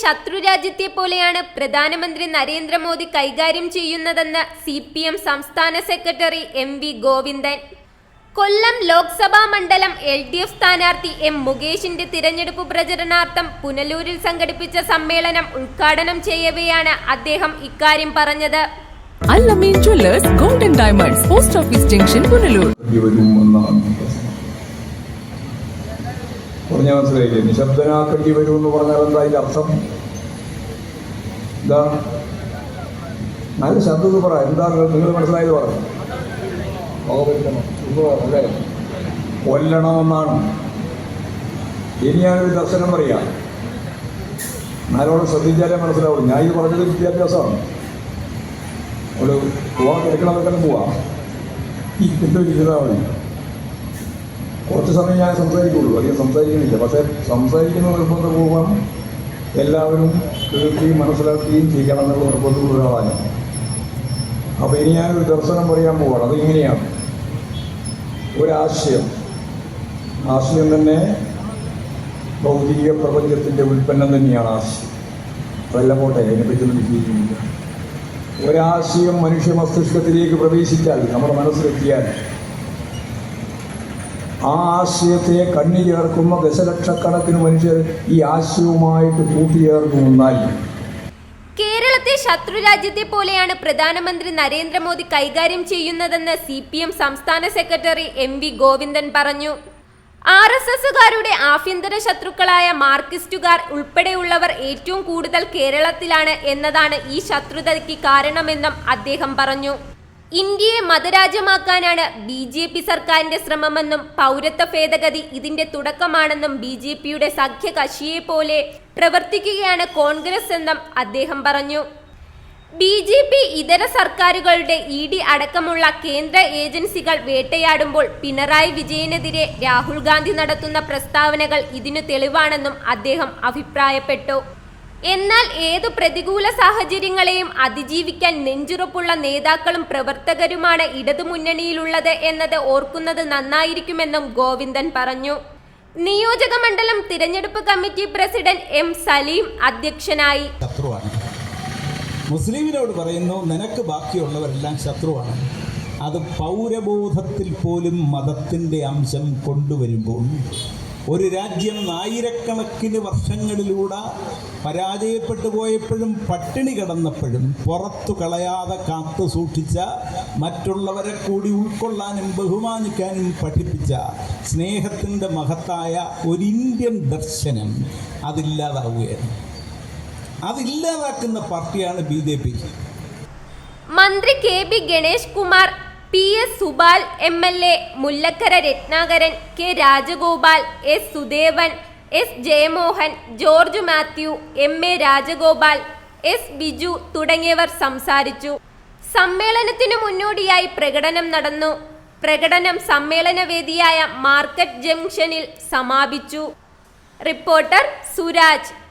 ശത്രുരാജ്യത്തെ പോലെയാണ് പ്രധാനമന്ത്രി നരേന്ദ്രമോദി കൈകാര്യം ചെയ്യുന്നതെന്ന് സി പി എം സംസ്ഥാന secretary M V Govindan. Kollam Lok Sabha മണ്ഡലം എൽ ഡി എഫ് സ്ഥാനാർത്ഥി എം മുകേഷിന്റെ തിരഞ്ഞെടുപ്പ് പ്രചരണാർത്ഥം പുനലൂരിൽ സംഘടിപ്പിച്ച സമ്മേളനം ഉദ്ഘാടനം ചെയ്യവെയാണ് അദ്ദേഹം ഇക്കാര്യം പറഞ്ഞത്. Al Ameen jewellers golden diamonds post office junction Punalur. വേണ്ടി വരും എന്നാണ് പറഞ്ഞ മനസ്സിലായില്ലേ? നിശബ്ദനാക്കേണ്ടി വരും എന്ന് പറഞ്ഞാൽ എന്താ അതിന്റെ അർത്ഥം? എന്താ? നല്ല ശബ്ദത്തിൽ പറ. എന്താ നിങ്ങൾ മനസ്സിലായത് പറഞ്ഞു അല്ലേ കൊല്ലണമെന്നാണ്. ഇനി ഞാനൊരു ദർശനം പറയാം. നാലോട് ശ്രദ്ധിച്ചാലേ മനസ്സിലാവും ഞാൻ ഇത് പറഞ്ഞത് വിദ്യാഭ്യാസമാണ്. ഒരു പോവാൻ കിടക്കണമെന്നൊക്കെ പോവാം. ഇരിക്കുന്ന ഇരുന്നാൽ മതി കുറച്ച് സമയം ഞാൻ സംസാരിക്കുള്ളൂ. അധികം സംസാരിക്കുന്നില്ല. പക്ഷേ സംസാരിക്കുന്ന നിർബന്ധപൂർവം എല്ലാവരും കേൾക്കുകയും മനസ്സിലാക്കുകയും ചെയ്യണം എന്നുള്ള നിർബന്ധമുള്ള ഒരാളാണ് അപ്പോൾ ഇനി ഞാനൊരു ദർശനം പറയാൻ പോവാണ്. അതിങ്ങനെയാണ് ഒരാശയം. ആശയം തന്നെ ഭൗതിക പ്രപഞ്ചത്തിന്റെ ഉൽപ്പന്നം തന്നെയാണ് ആശയം. അതെല്ലാം പോട്ടെ അതിനെപ്പറ്റിയൊന്നും വിശദീകരിക്കുന്നില്ല ഒരാശയം മനുഷ്യ മസ്തിഷ്കത്തിലേക്ക് പ്രവേശിച്ചാൽ നമ്മുടെ മനസ്സിലെത്തിയാൽ ആ ആശയത്തെ കണ്ണി ചേർക്കുന്ന ദശലക്ഷക്കണക്കിന് മനുഷ്യർ ഈ ആശയവുമായിട്ട് കൂട്ടിയേർന്നു എന്നാൽ കേരളത്തെ ശത്രുരാജ്യത്തെ പോലെയാണ് പ്രധാനമന്ത്രി നരേന്ദ്രമോദി കൈകാര്യം ചെയ്യുന്നതെന്ന് സി പി എം സംസ്ഥാന സെക്രട്ടറി എം വി ഗോവിന്ദൻ പറഞ്ഞു. ആർ എസ് എസുകാരുടെ ആഭ്യന്തര ശത്രുക്കളായ മാർക്സിസ്റ്റുകാർ ഉൾപ്പെടെയുള്ളവർ ഏറ്റവും കൂടുതൽ കേരളത്തിലാണ് എന്നതാണ് ഈ ശത്രുതയ്ക്ക് കാരണമെന്നും അദ്ദേഹം പറഞ്ഞു. ഇന്ത്യയെ മതരാജ്യമാക്കാനാണ് ബി ജെ പി സർക്കാരിന്റെ ശ്രമമെന്നും പൗരത്വ ഭേദഗതി ഇതിന്റെ തുടക്കമാണെന്നും ബി ജെ പിയുടെ സഖ്യകക്ഷിയെ പോലെ പ്രവർത്തിക്കുകയാണ് കോൺഗ്രസ് എന്നും അദ്ദേഹം പറഞ്ഞു. ബി ജെ പി ഇതര സർക്കാരുകളുടെ ഇ ഡി അടക്കമുള്ള കേന്ദ്ര ഏജൻസികൾ വേട്ടയാടുമ്പോൾ പിണറായി വിജയനെതിരെ രാഹുൽ ഗാന്ധി നടത്തുന്ന പ്രസ്താവനകൾ ഇതിനു തെളിവാണെന്നും അദ്ദേഹം അഭിപ്രായപ്പെട്ടു. എന്നാൽ ഏതു പ്രതികൂല സാഹചര്യങ്ങളെയും അതിജീവിക്കാൻ നെഞ്ചുറപ്പുള്ള നേതാക്കളും പ്രവർത്തകരുമാണ് ഇടതുമുന്നണിയിലുള്ളത് എന്നത് ഓർക്കുന്നത് നന്നായിരിക്കുമെന്നും ഗോവിന്ദൻ പറഞ്ഞു. നിയോജക മണ്ഡലം തിരഞ്ഞെടുപ്പ് കമ്മിറ്റി പ്രസിഡന്റ് എം സലീം അധ്യക്ഷനായി. ശത്രുവാണ്. മുസ്ലിമിനോട് പറയുന്നു നിനക്ക് ബാക്കിയുള്ളവരെല്ലാം ശത്രുവാണ്. അത് പൗരബോധത്തിൽ പോലും മതത്തിന്റെ അംശം കൊണ്ടുവരുമ്പോൾ ഒരു രാജ്യം ആയിരക്കണക്കിന് വർഷങ്ങളിലൂടെ പരാജയപ്പെട്ടു പോയപ്പോഴും പട്ടിണി കിടന്നപ്പോഴും പുറത്തു കളയാതെ കാത്തു സൂക്ഷിച്ച മറ്റുള്ളവരെ കൂടി ഉൾക്കൊള്ളാനും ബഹുമാനിക്കാനും പഠിപ്പിച്ച സ്നേഹത്തിന്റെ മഹത്തായ ഒരു ഇന്ത്യൻ ദർശനം അതില്ലാതാവുകയാണ്. അതില്ലാതാക്കുന്ന പാർട്ടിയാണ് ബി ജെ പി. മന്ത്രി K B Ganesh Kumar P S Subal M L A Mullakkara Ratnakaran K Rajagopal S Sudevan S Jayamohan George Mathew M A Rajagopal S Biju തുടങ്ങിയവർ സംസാരിച്ചു. സമ്മേളനത്തിനു മുന്നോടിയായി പ്രകടനം നടന്നു. പ്രകടനം സമ്മേളനവേദിയായ മാർക്കറ്റ് ജംഗ്ഷനിൽ സമാപിച്ചു. റിപ്പോർട്ടർ സുരാജ്.